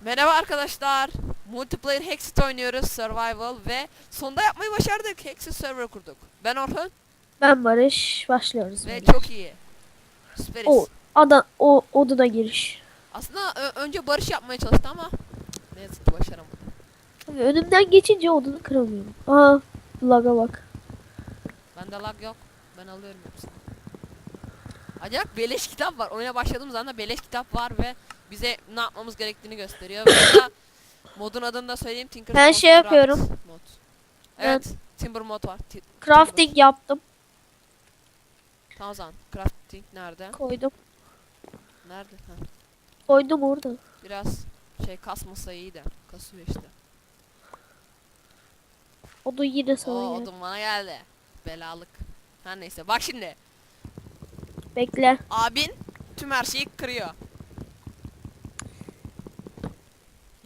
Merhaba arkadaşlar. Multiplayer Hexit oynuyoruz. Survival ve sonunda yapmayı başardık. Hexit server kurduk. Ben Orhun Ben Barış. Başlıyoruz. ve böyle. çok iyi. Süperiz. O ada o oduna giriş. Aslında önce barış yapmaya çalıştı ama ne yazık ki başaramadı. Tabii önümden geçince odunu kıramıyorum. Aa laga bak. Bende lag yok. Ben alıyorum hepsini. Acayip beleş kitap var. Oyuna başladığım zaman da beleş kitap var ve bize ne yapmamız gerektiğini gösteriyor. Burada modun adını da söyleyeyim. Tinker Ben şey yapıyorum. Mod. Evet. Timber mod var. Ti- Crafting yaptım. Tamam zaman. Crafting nerede? Koydum. Nerede? Ha. Koydum orada. Biraz şey kasmasa iyi de. Kasıyor işte. Odun yine Oo sana geldi. odun bana geldi. Belalık. Her neyse. Bak şimdi. Bekle. Abin tüm her şeyi kırıyor.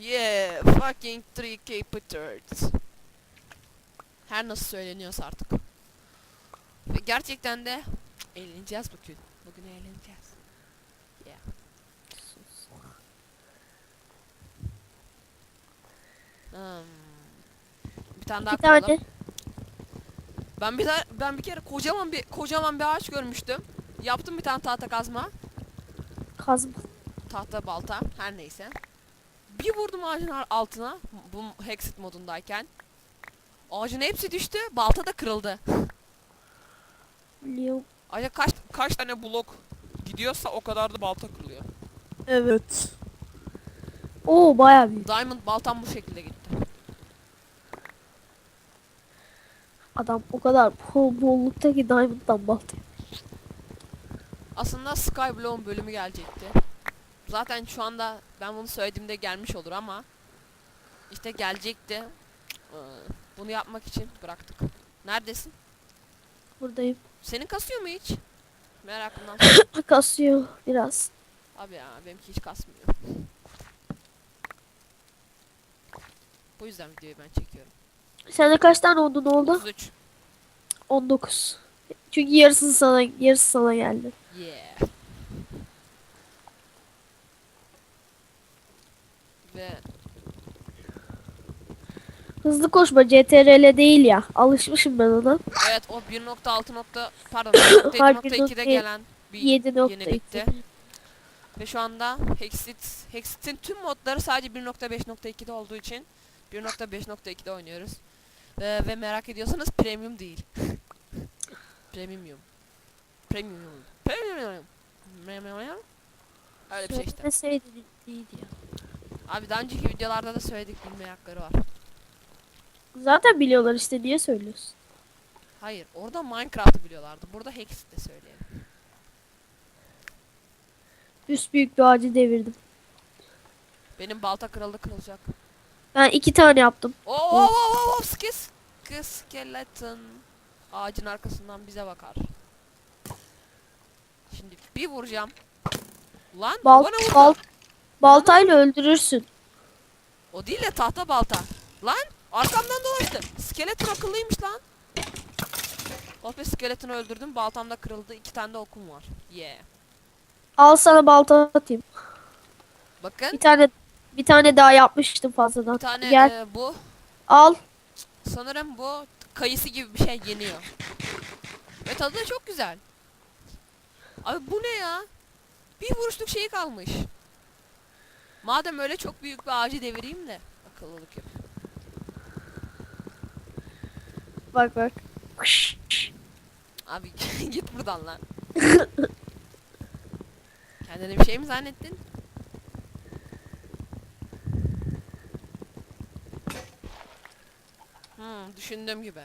Yeah, fucking 3k petard. Her nasıl söyleniyorsa artık. Ve gerçekten de eğleneceğiz bugün. Bugün eğleneceğiz. Yeah. Hmm. Bir tane daha kıralım. Ben bir tane, ben bir kere kocaman bir kocaman bir ağaç görmüştüm. Yaptım bir tane tahta kazma. Kazma. Tahta balta her neyse. Bir vurdum ağacın altına bu Hexit modundayken. Ağacın hepsi düştü. Balta da kırıldı. Biliyorum. Acaba kaç kaç tane blok gidiyorsa o kadar da balta kırılıyor. Evet. Oo bayağı büyük. Diamond baltam bu şekilde gitti. Adam o kadar bol bolluktaki diamond'dan balta. Aslında Skyblock'un bölümü gelecekti. Zaten şu anda ben bunu söylediğimde gelmiş olur ama işte gelecekti. Ee, Bunu yapmak için bıraktık. Neredesin? Buradayım. Senin kasıyor mu hiç? Merakımdan. Kasıyor biraz. Abi ya benimki hiç kasmıyor. Bu yüzden videoyu ben çekiyorum. Sende kaç tane odun oldu? 33. 19. Çünkü yarısı sana yarısı sana geldi. Yeah. Ve Hızlı koşma CTRL değil ya. Alışmışım ben ona. evet o 1.6 nokta pardon 1.7.2'de Hayır, gelen bir 7.2. yeni bitti. Ve şu anda Hexit Hexit'in tüm modları sadece 1.5.2'de olduğu için 1.5.2'de oynuyoruz. Ve, ve merak ediyorsanız premium değil. Premium. Premium. Premium. Premium. Öyle bir şey işte. Söylemeseydin iyiydi ya. Abi daha önceki videolarda da söyledik bilme hakları var. Zaten biliyorlar işte niye söylüyorsun? Hayır orada Minecraft'ı biliyorlardı. Burada Hexit'te söyleyelim. Üst büyük bir ağacı devirdim. Benim balta kırıldı kırılacak. Ben iki tane yaptım. Oo oo oo oo skis. Skeleton. Ağacın arkasından bize bakar. Şimdi bir vuracağım. Lan Bal, bana vurdu. bal, baltayla öldürürsün. O değil de tahta balta. Lan arkamdan dolaştı. Skeleton akıllıymış lan. Oh be skeletonu öldürdüm. Baltam da kırıldı. İki tane de okum var. Yeah. Al sana balta atayım. Bakın. Bir tane bir tane daha yapmıştım fazladan. Bir tane Gel e, bu. al. Sanırım bu kayısı gibi bir şey yeniyor. Ve tadı da çok güzel. Abi bu ne ya? Bir vuruşluk şeyi kalmış. Madem öyle çok büyük bir ağacı devireyim de akıllılık yap. Bak bak. Abi git buradan lan. Kendine bir şey mi zannettin? Hmm, düşündüğüm gibi.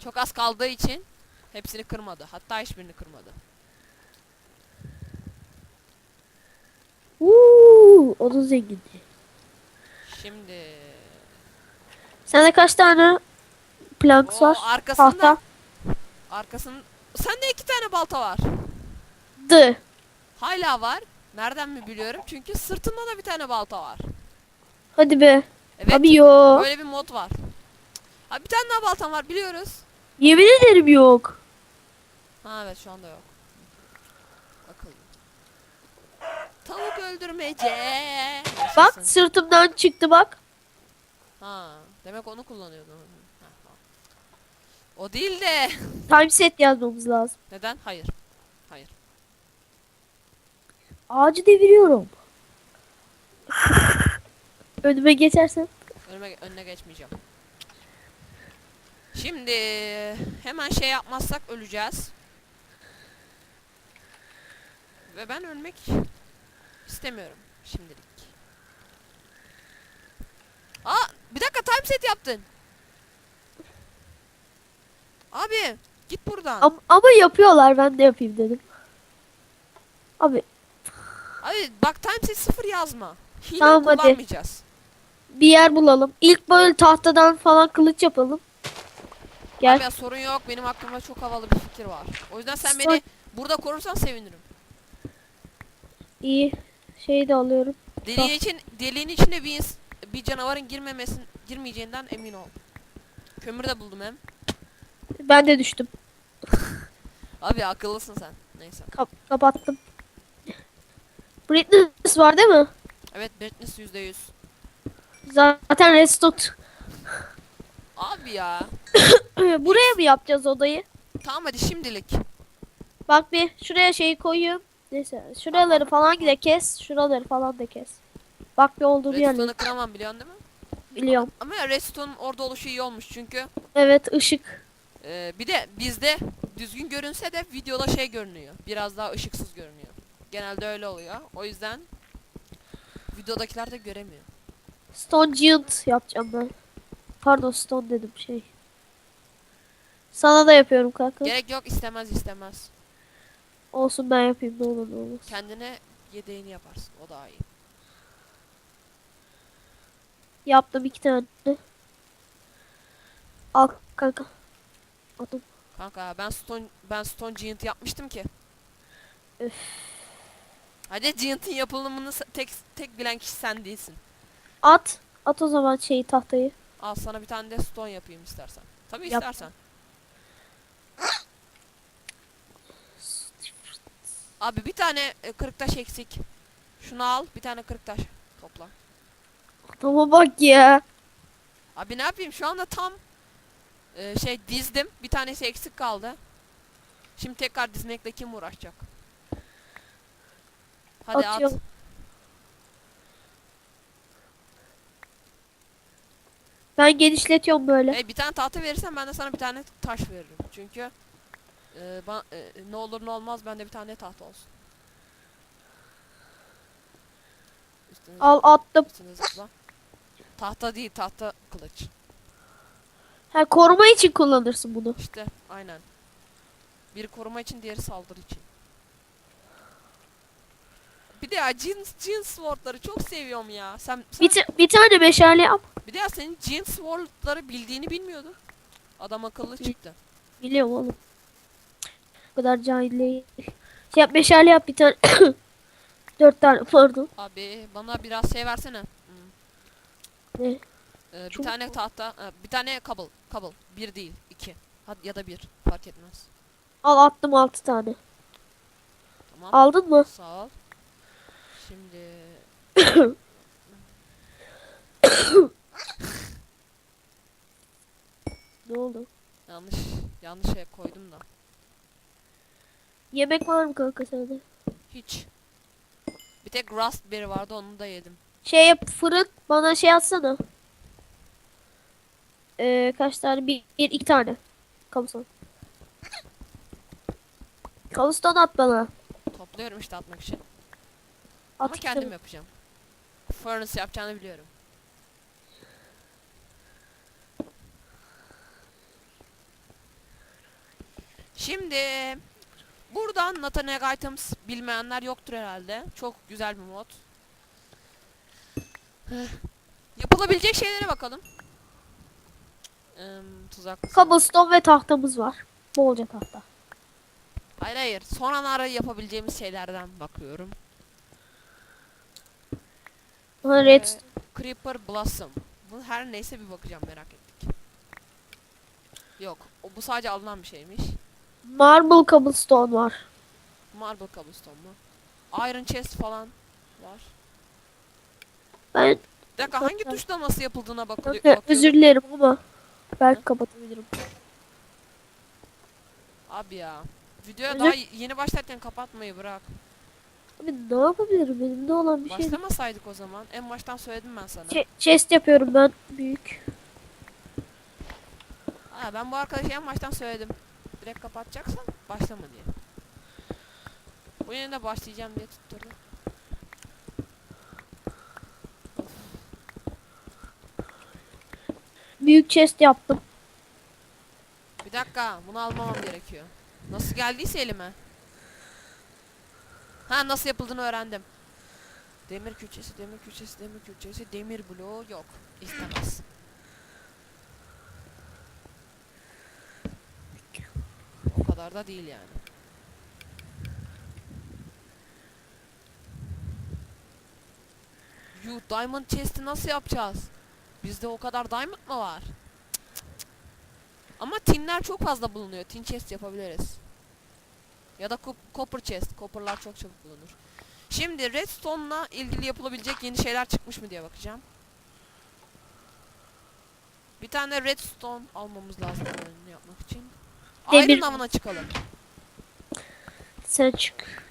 Çok az kaldığı için hepsini kırmadı. Hatta hiçbirini kırmadı. Uuu, onun zengini. Şimdi Sende kaç tane planks o var? arkasında Tahta. arkasın sende iki tane balta var. D. Hala var. Nereden mi biliyorum? Çünkü sırtında da bir tane balta var. Hadi be. Evet. Abi yok. Böyle bir mod var. Abi bir tane daha baltam var biliyoruz. Yemin ederim yok. Ha evet şu anda yok. Bakalım. Tavuk öldürmece. Bak Yaşasın. sırtımdan çıktı bak. Ha, demek onu kullanıyordun. Ha. O değil de. Time set yazmamız lazım. Neden? Hayır. Hayır. Ağacı deviriyorum. Önüme geçersen. Önüme, önüne geçmeyeceğim. Şimdi hemen şey yapmazsak öleceğiz. Ve ben ölmek istemiyorum şimdilik. Aa bir dakika time set yaptın. Abi git buradan. Ama, ama yapıyorlar ben de yapayım dedim. Abi Abi bak time set sıfır yazma. Hile Tamam, hadi. kullanmayacağız. bir yer bulalım. İlk böyle tahtadan falan kılıç yapalım. Gel. Abi ya sorun yok benim aklımda çok havalı bir fikir var. O yüzden sen Sor- beni burada korursan sevinirim. İyi. Şeyi de alıyorum. Deliğin için deliğin içine bir bir canavarın girmemesin girmeyeceğinden emin ol. Kömür de buldum hem. Ben de düştüm. Abi akıllısın sen. Neyse. Kap- kapattım. Brightness var değil mi? Evet Brightness %100. Zaten restore. Abi ya. Buraya mı yapacağız odayı? Tamam hadi şimdilik. Bak bir şuraya şeyi koyuyorum. Neyse şuraları falan da kes. Şuraları falan da kes. Bak bir olduğunu yerleri Redstone'u kıramam biliyorsun değil mi? biliyorum. Ama Redstone'un orada oluşu iyi olmuş çünkü. Evet ışık. e, bir de bizde düzgün görünse de videoda şey görünüyor. Biraz daha ışıksız görünüyor. Genelde öyle oluyor. O yüzden videodakiler de göremiyor. Stone Giant yapacağım ben. Pardon stone dedim şey. Sana da yapıyorum kanka. Gerek yok istemez istemez. Olsun ben yapayım ne olur ne olmaz. Kendine yedeğini yaparsın. O daha iyi. Yaptım iki tane. Al kanka. Adım. Kanka ben Stone ben Stone Giant yapmıştım ki. Öf. Hadi Giant'ın yapılımını tek tek bilen kişi sen değilsin. At. At o zaman şeyi tahtayı. Al sana bir tane de Stone yapayım istersen. Tabii Yap. istersen. Abi bir tane e, kırık taş eksik. Şunu al, bir tane kırık taş topla. Adama bak ya. Abi ne yapayım? Şu anda tam e, şey dizdim. Bir tanesi eksik kaldı. Şimdi tekrar dizmekle kim uğraşacak? Hadi at. Atıyorum. Ben genişletiyorum böyle. E, bir tane tahta verirsen ben de sana bir tane taş veririm. Çünkü e, ba- e, ne olur ne olmaz bende bir tane tahta olsun. Üstüne, Al attım. üstüne zıpla. Tahta değil tahta kılıç. Ha koruma için kullanırsın bunu. İşte aynen. Biri koruma için diğeri saldırı için. Bir de ya jeans, jeans swordları çok seviyorum ya. Sen, sen Bir, ta- bir tane meşale yap. bir de ya senin jeans swordları bildiğini bilmiyordum. Adam akıllı çıktı. Biliyorum oğlum. Bu kadar cahil değil. Şey yap meşale yap bir tane. Dört tane pardon. Abi bana biraz şey versene. Hmm. Ne? Ee, bir Çubuk tane tahta, e, bir tane kabul, kabul. Bir değil, iki. Hadi ya da bir, fark etmez. Al attım altı tane. Tamam. Aldın mı? Sağ ol. Şimdi Ne oldu? yanlış yanlış şey koydum da. Yemek var mı kanka sende? Hiç. Bir tek raspberry vardı onu da yedim. Şey yap fırın bana şey atsana. Ee, kaç tane? Bir, bir iki tane. Kabuston. Kabuston at bana. Topluyorum işte atmak için. At Ama kendim yapacağım. Furnace yapacağını biliyorum. Şimdi buradan Nathan Items bilmeyenler yoktur herhalde. Çok güzel bir mod. Yapılabilecek şeylere bakalım. Im, tuzak. Kabuston ve tahtamız var. Bolca tahta. Hayır hayır. Son anları yapabileceğimiz şeylerden bakıyorum. Red Ee, Creeper Blossom. Bu her neyse bir bakacağım merak ettik. Yok. O, bu sadece alınan bir şeymiş. Marble cobblestone var. Marble cobblestone mu? Iron chest falan. var. Ben Bir dakika hangi tuşla nasıl yapıldığına bakılıyor. kanka özür dilerim ama belki kapatabilirim. Abi ya. Videoya daha yeni başlarken kapatmayı bırak. Abi ne yapabilirim? Elimde olan bir şey. Başlamasaydık o zaman. En baştan söyledim ben sana. Che- chest yapıyorum ben büyük. Ha, ben bu arkadaşa en baştan söyledim. Direkt kapatacaksan başlama diye. Bu yine de başlayacağım diye tutturdu. Büyük chest yaptım. Bir dakika bunu almamam gerekiyor. Nasıl geldiyse elime. Ha nasıl yapıldığını öğrendim. Demir külçesi, demir külçesi, demir külçesi, demir bloğu yok. İstemez. O kadar da değil yani. Yuh diamond chest'i nasıl yapacağız? Bizde o kadar diamond mı var? Ama tinler çok fazla bulunuyor. Tin chest yapabiliriz. Ya da cop- copper chest. Copper'lar çok çabuk bulunur. Şimdi redstone'la ilgili yapılabilecek yeni şeyler çıkmış mı diye bakacağım. Bir tane redstone almamız lazım yapmak için. Demir- Iron avına çıkalım. Sen çık.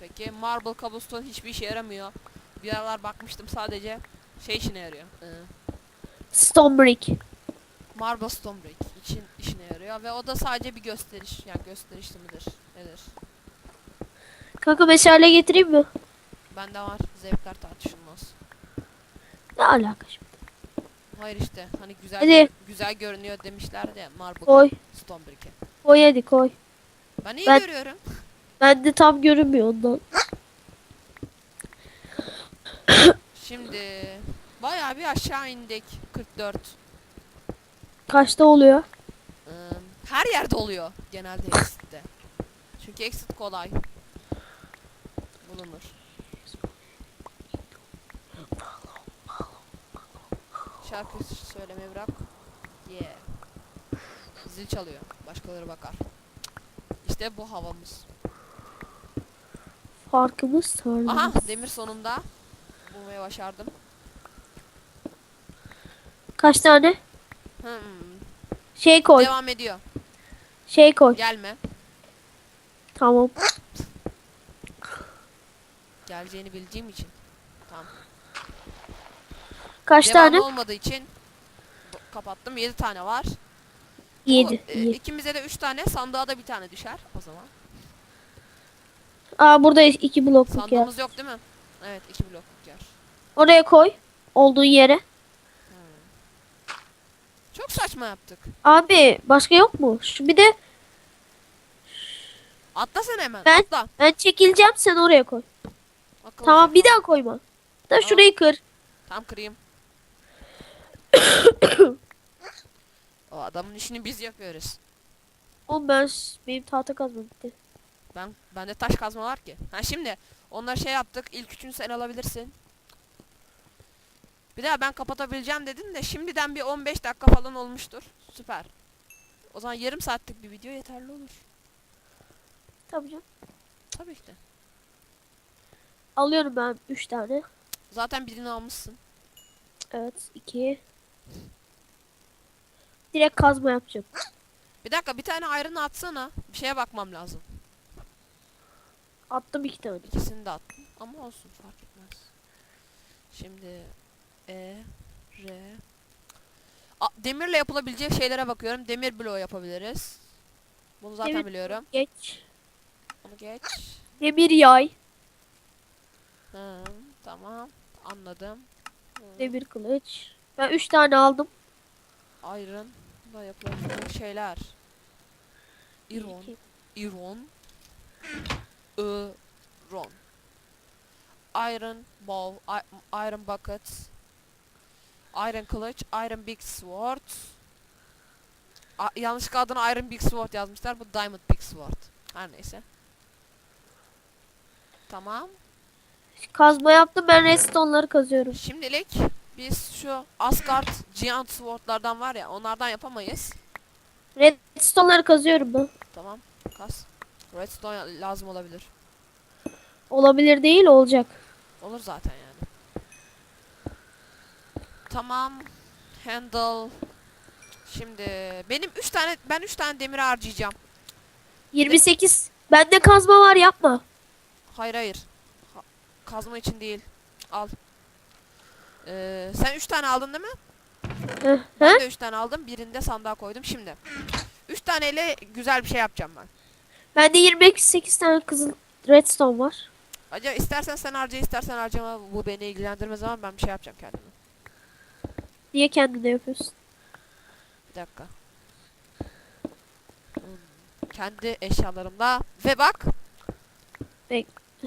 Peki marble cobblestone hiçbir işe yaramıyor. Bir aralar bakmıştım sadece şey işine yarıyor. Ee, Stone brick. marble stone brick için işine yarıyor ve o da sadece bir gösteriş. Yani gösterişli midir? Nedir? Kanka meşale getireyim mi? Bende var. Zevkler tartışılmaz. Ne alaka şimdi? Hayır işte hani güzel Hadi. gör- güzel görünüyor demişlerdi ya marble Koy. stone brick'e. Koy hadi koy. Ben iyi Ben- görüyorum. Bende tam görünmüyor ondan. Şimdi bayağı bir aşağı indik 44. Kaçta oluyor? Ee, her yerde oluyor genelde exit'te. Çünkü exit kolay. Bulunur. Şarkı söyleme bırak. Yeah. Zil çalıyor. Başkaları bakar. İşte bu havamız. Farkımız tarlamız. Aha demir sonunda. Bulmayı başardım. Kaç tane? Hmm. Şey koy. Devam ediyor. Şey koy. Gelme. Tamam. Geleceğini bildiğim için. Kaç Devam tane? olmadığı için kapattım. 7 tane var. Bu, 7. e, ikimize de 3 tane, sandığa da bir tane düşer o zaman. Aa burada iki blokluk yer. Sandığımız yok değil mi? Evet, 2 blokluk yer. Oraya koy. Olduğun yere. Çok saçma yaptık. Abi başka yok mu? Şu bir de Atla sen hemen. Ben- Atla. ben çekileceğim sen oraya koy. Akıllıca. Tamam bir daha koyma. Da Tamam. şurayı kır. Tam kırayım. o adamın işini biz yapıyoruz. Oğlum ben benim tahta kazma bitti. Ben bende taş kazma var ki. Ha şimdi onlar şey yaptık. İlk üçünü sen alabilirsin. Bir daha ben kapatabileceğim dedin de şimdiden bir 15 dakika falan olmuştur. Süper. O zaman yarım saatlik bir video yeterli olur. Tabii canım. Tabii ki de. Alıyorum ben 3 tane. Zaten birini almışsın. Evet 2. Direkt kazma yapacağım. Bir dakika bir tane iron atsana. Bir şeye bakmam lazım. Attım 2 tane. İkisini de attım. Ama olsun fark etmez. Şimdi E R A, demirle yapılabilecek şeylere bakıyorum. Demir bloğu yapabiliriz. Bunu zaten Demir- biliyorum. Geç. Onu geç. Demir yay. Hı, tamam. Anladım. Hı, Demir kılıç. Ben 3 tane aldım. Iron da yapılabilecek şeyler. Iron. Iron. Iron. Iron i- iron bucket. Iron kılıç, iron big sword. A yanlışlıkla adına iron big sword yazmışlar. Bu diamond big sword. Her neyse. Tamam. Kazma yaptım ben redstone'ları kazıyorum. Şimdilik biz şu Asgard Giant Sword'lardan var ya onlardan yapamayız. Redstone'ları kazıyorum ben. Tamam. Kas. Redstone lazım olabilir. Olabilir değil olacak. Olur zaten yani. Tamam. Handle. Şimdi benim 3 tane ben 3 tane demir harcayacağım. 28. Bende kazma var yapma. Hayır hayır. Ha- kazma için değil. Al. Ee, sen 3 tane aldın değil mi? Hı. Ben Hı? de 3 tane aldım. Birinde sandığa koydum. Şimdi 3 taneyle güzel bir şey yapacağım ben. Bende 28 tane kızıl redstone var. Acaba istersen sen harca istersen harcama bu beni ilgilendirmez ama ben bir şey yapacağım kendime. Niye kendine yapıyorsun? Bir dakika. Hmm, Kendi eşyalarımla ve bak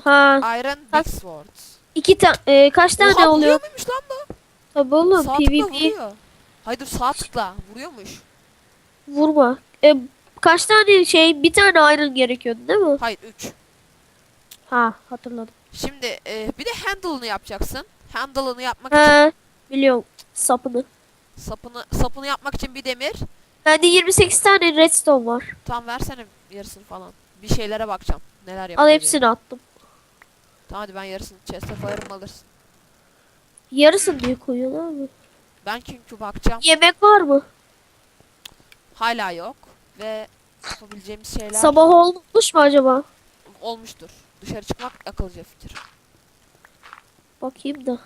Ha, Iron. Big Sword. İki tane kaç tane Oha, oluyor? vuruyor muymuş lan bu? Tabii oğlum Sağ tıkla PvP vuruyor. Hayır dur sağ tıkla vuruyormuş. vurma. E, kaç tane şey bir tane iron gerekiyordu değil mi? Hayır 3. Ha hatırladım. Şimdi e, bir de handle'ını yapacaksın. Handle'ını yapmak için Ha biliyorum sapını. sapını sapını yapmak için bir demir. Bende 28 tane redstone var. Tam versene yarısını falan. Bir şeylere bakacağım. Neler yapıyor Al diye. hepsini attım. Tamam hadi ben yarısını chest'e koyarım alırsın. Yarısını diye koyuyorsun abi. Ben çünkü bakacağım. Yemek var mı? Hala yok. Ve yapabileceğimiz şeyler Sabah olmuş mu acaba? olmuştur. Dışarı çıkmak akıllıca fikir. Bakayım da.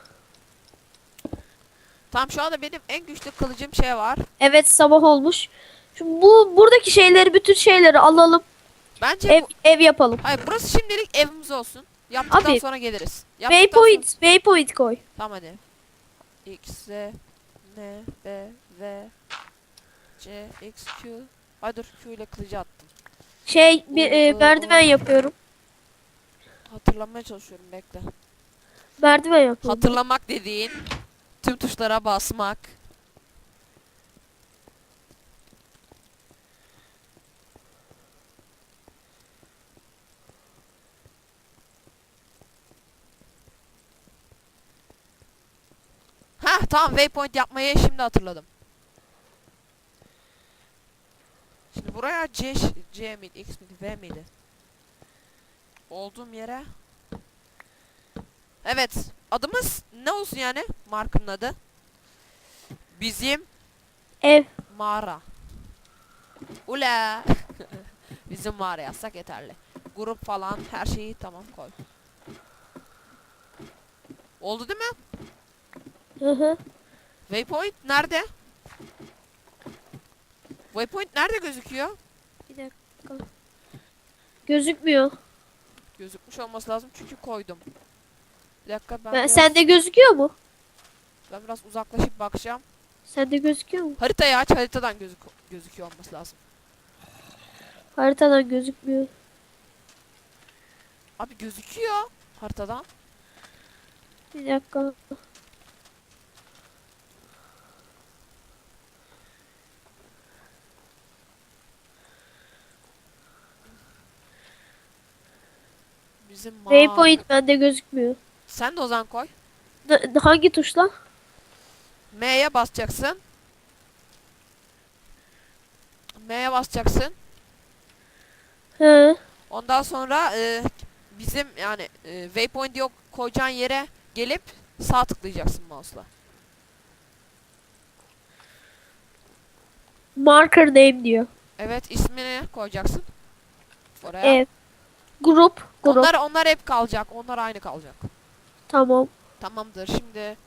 Tamam şu anda benim en güçlü kılıcım şey var. Evet sabah olmuş. Şimdi bu buradaki şeyleri bütün şeyleri alalım. Bence Ev bu... ev yapalım. Hayır burası şimdilik evimiz olsun. Yaptıktan Abi, sonra geliriz. Yaptıktan Waypoint, sonra- waypoint koy. Tamam hadi. X, Z, N, B, V, C, X, Q. Ay dur Q ile kılıcı attım. Şey bir e, merdiven yapıyorum. Hatırlamaya çalışıyorum bekle. Merdiven yapıyorum. Hatırlamak dediğin tüm tuşlara basmak. Ha tamam waypoint yapmayı şimdi hatırladım. Şimdi buraya C, C miydi, X miydi, V miydi? Olduğum yere Evet. Adımız ne olsun yani? Markın adı. Bizim Ev. mağara. Ula. Bizim mağara yazsak yeterli. Grup falan her şeyi tamam koy. Oldu değil mi? Hı hı. Waypoint nerede? Waypoint nerede gözüküyor? Bir dakika. Gözükmüyor. Gözükmüş olması lazım çünkü koydum. Bir dakika ben, Ben, biraz, sende gözüküyor mu? ben biraz uzaklaşıp bakacağım. Sende gözüküyor mu? Haritayı aç haritadan gözük gözüküyor olması lazım. Haritadan gözükmüyor. Abi gözüküyor haritadan. Bir dakika. Bizim mağara. Waypoint bende gözükmüyor. Sen de o zaman koy. N- hangi tuşla? M'ye basacaksın. M'ye basacaksın. Hı. Ondan sonra e, bizim yani e, waypoint yok koyacağın yere gelip sağ tıklayacaksın mouse'la. Marker name diyor. Evet ismini koyacaksın. Oraya. Ev. Grup. Grup. Onlar onlar hep kalacak. Onlar aynı kalacak. Tamam. Tamamdır. Şimdi.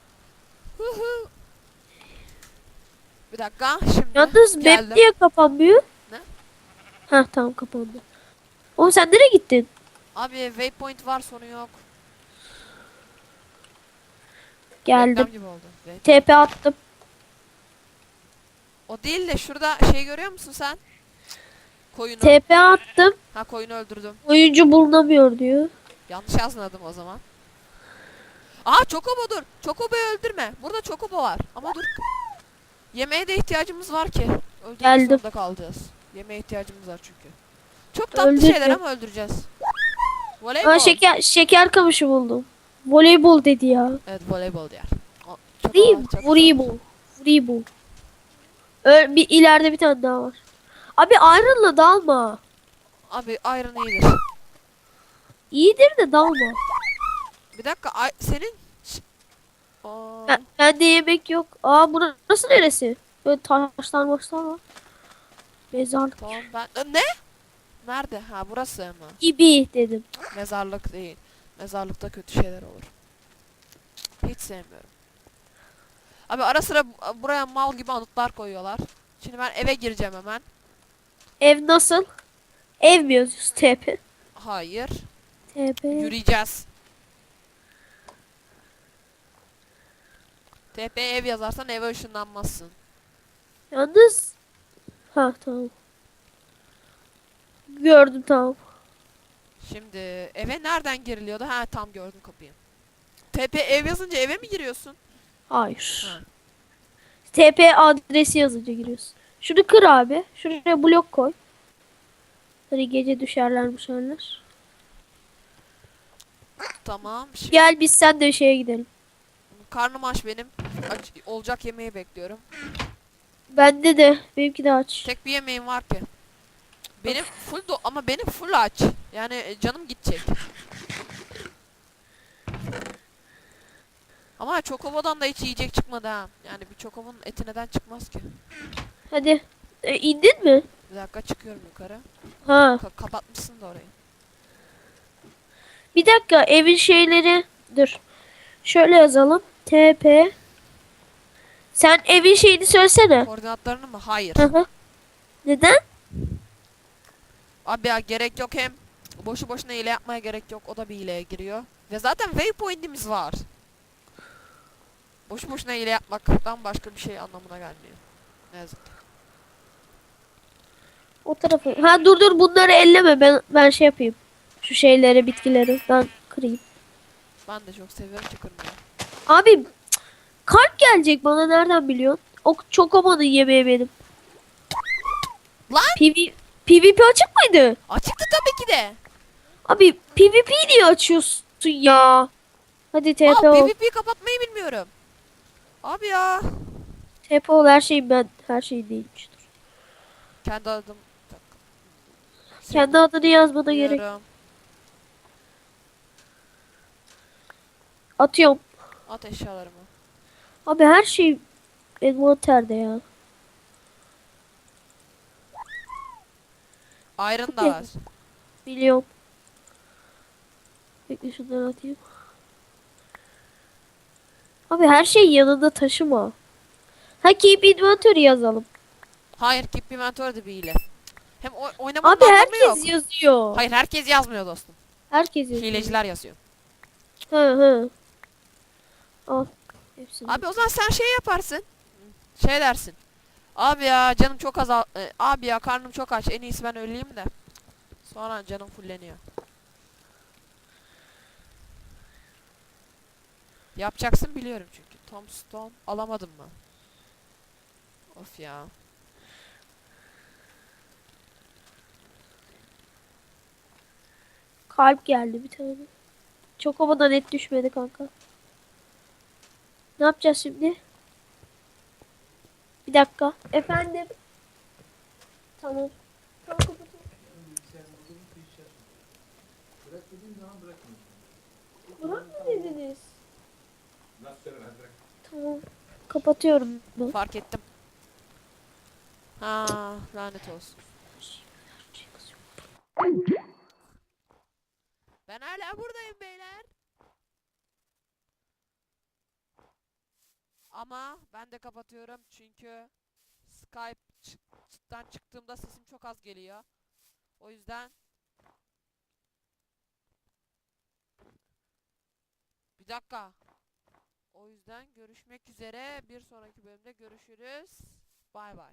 Bir dakika. Şimdi Yalnız geldim. map niye kapanmıyor? Ne? Heh tamam kapandı. Oğlum sen nereye gittin? Abi waypoint var sorun yok. Geldim. TP attım. O değil de şurada şey görüyor musun sen? Koyunu. TP attım. ha koyunu öldürdüm. Oyuncu bulunamıyor diyor. Yanlış yazmadım o zaman. Aa Chocobo dur. Chocobo'yu öldürme. Burada Chocobo var. Ama dur. Yemeğe de ihtiyacımız var ki. Öldürmek Geldim. zorunda kalacağız. Yemeğe ihtiyacımız var çünkü. Çok tatlı Öldürdüm. şeyler ama öldüreceğiz. Voleybol. Aa şeker şeker kamışı buldum. Voleybol dedi ya. Evet voleybol Çok Değil, çok voleybol. Voleybol. Ö- bir ileride bir tane daha var. Abi Iron'la dalma. Abi Iron iyidir. İyidir de dalma. Bir dakika ay, senin Aa, Ben, bende yemek yok. Aa burası neresi? Böyle taşlar maçlar var. Mezarlık tamam ben Ö, ne? Nerede? Ha burası mı? gibi dedim. Mezarlık değil. Mezarlıkta kötü şeyler olur. Hiç sevmiyorum. Abi ara sıra bu- buraya mal gibi anıtlar koyuyorlar. Şimdi ben eve gireceğim hemen. Ev nasıl? Ev mi yazıyorsun? TP. Hayır. TP. Yürüyeceğiz. TP ev yazarsan eve ışınlanmazsın. Yalnız. Ha tamam. Gördüm tamam. Şimdi eve nereden giriliyordu? Ha tam gördüm kapıyı. TP ev yazınca eve mi giriyorsun? Hayır. Ha. TP adresi yazınca giriyorsun. Şunu kır abi. Şuraya blok koy. Hani gece düşerler düşerler. Tamam. Şimdi Gel biz sen de şeye gidelim. karnım aç benim. Aç, olacak yemeği bekliyorum. Bende de. Benimki de aç. Tek bir yemeğim var ki. Benim full do ama benim full aç. Yani e, canım gidecek. Ama Çokobo'dan da hiç yiyecek çıkmadı ha. Yani bir Çokobonun eti neden çıkmaz ki? Hadi. E, indin mi? Bir dakika çıkıyorum yukarı. Ha. Ka- kapatmışsın da orayı. Bir dakika evin şeyleri dur. Şöyle yazalım. TP. Sen evin şeyini söylesene. Koordinatlarını mı? Hayır. Hı hı. Neden? Abi ya gerek yok hem. Boşu boşuna hile yapmaya gerek yok. O da bir hileye giriyor. Ve zaten waypoint'imiz var. Boşu boşuna hile yapmaktan başka bir şey anlamına gelmiyor. Ne yazık ki. O tarafı. Ha dur dur bunları elleme. Ben ben şey yapayım. Şu şeyleri, bitkileri ben kırayım. Ben de çok seviyorum ki kırmızı. Abi kalp gelecek bana nereden biliyorsun? O çokomanın yemeği benim. Lan! PV, PvP açık mıydı? Açıktı tabii ki de. Abi PvP niye açıyorsun ya? Hadi TP Aa, ol. PvP kapatmayı bilmiyorum. Abi ya. TP ol her şeyim ben. Her şey değilmiş. Dur. Kendi adım. Kendi adını yazmana gerek. Atıyorum. At eşyalarımı. Abi her şey envanterde ya. Iron da var. Biliyorum. Bekle şunları atayım. Abi her şey yanında taşıma. Ha keep inventory yazalım. Hayır keep inventory de bir hile. Hem o oynamanın Abi anlamı herkes yok. yazıyor. Hayır herkes yazmıyor dostum. Herkes yazıyor. Hileciler yazıyor. Hı hı. Al. Hepsini. Abi o zaman sen şey yaparsın. Şey dersin. Abi ya canım çok azal... e, abi ya karnım çok aç. En iyisi ben öleyim de. Sonra canım fulleniyor. Yapacaksın biliyorum çünkü. Tombstone alamadım mı? Of ya. Kalp geldi bir tane. Çok havadan et düşmedi kanka. Ne yapacağız şimdi? Bir dakika. Efendim. Tamam. Tamam kapatıyorum. Bırak mı dediniz? Tamam. Kapatıyorum. ben. Fark ettim. Ha, lanet olsun. Ben hala buradayım beyler. Ama ben de kapatıyorum çünkü Skype'dan çıktığımda sesim çok az geliyor. O yüzden Bir dakika. O yüzden görüşmek üzere. Bir sonraki bölümde görüşürüz. Bay bay.